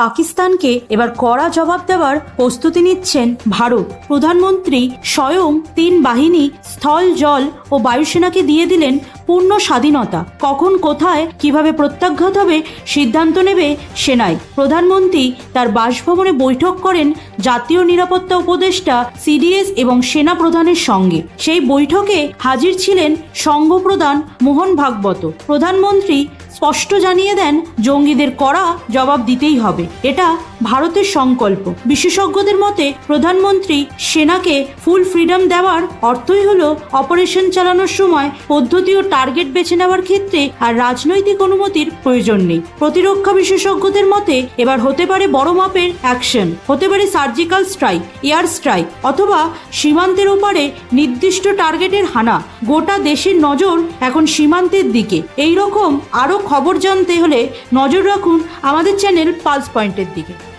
পাকিস্তানকে এবার কড়া জবাব দেওয়ার প্রস্তুতি নিচ্ছেন ভারত। প্রধানমন্ত্রী স্বয়ং তিন বাহিনী, স্থল, জল ও বায়ুসেনাকে দিয়ে দিলেন পূর্ণ স্বাধীনতা। কখন, কোথায়, কীভাবে প্রত্যাঘাত হবে সিদ্ধান্ত নেবে সেনাই। প্রধানমন্ত্রী তার বাসভবনে বৈঠক করেন জাতীয় নিরাপত্তা উপদেষ্টা, সিডিএস এবং সেনা প্রধানের সঙ্গে। সেই বৈঠকে হাজির ছিলেন সংঘপ্রধান মোহন ভাগবত। প্রধানমন্ত্রী স্পষ্ট জানিয়ে দেন জঙ্গিদের কড়া জবাব দিতেই হবে। এটা ভারতের সংকল্প। বিশেষজ্ঞদের মতে, প্রধানমন্ত্রী সেনাকে ফুল ফ্রিডম দেওয়ার অর্থই হলো অপারেশন চালানোর সময় পদ্ধতি ও টার্গেট বেছে নেওয়ার ক্ষেত্রে আর রাজনৈতিক অনুমতির প্রয়োজন নেই। প্রতিরক্ষা বিশেষজ্ঞদের মতে, এবার হতে পারে বড় মাপের অ্যাকশন হতে পারে সার্জিক্যাল স্ট্রাইক এয়ার স্ট্রাইক অথবা সীমান্তের ওপারে নির্দিষ্ট টার্গেটের হানা, গোটা দেশের নজর এখন সীমান্তের দিকে। এই রকম আরও খবর জানতে হলে নজর রাখুন আমাদের চ্যানেল পালস পয়েন্টের দিকে।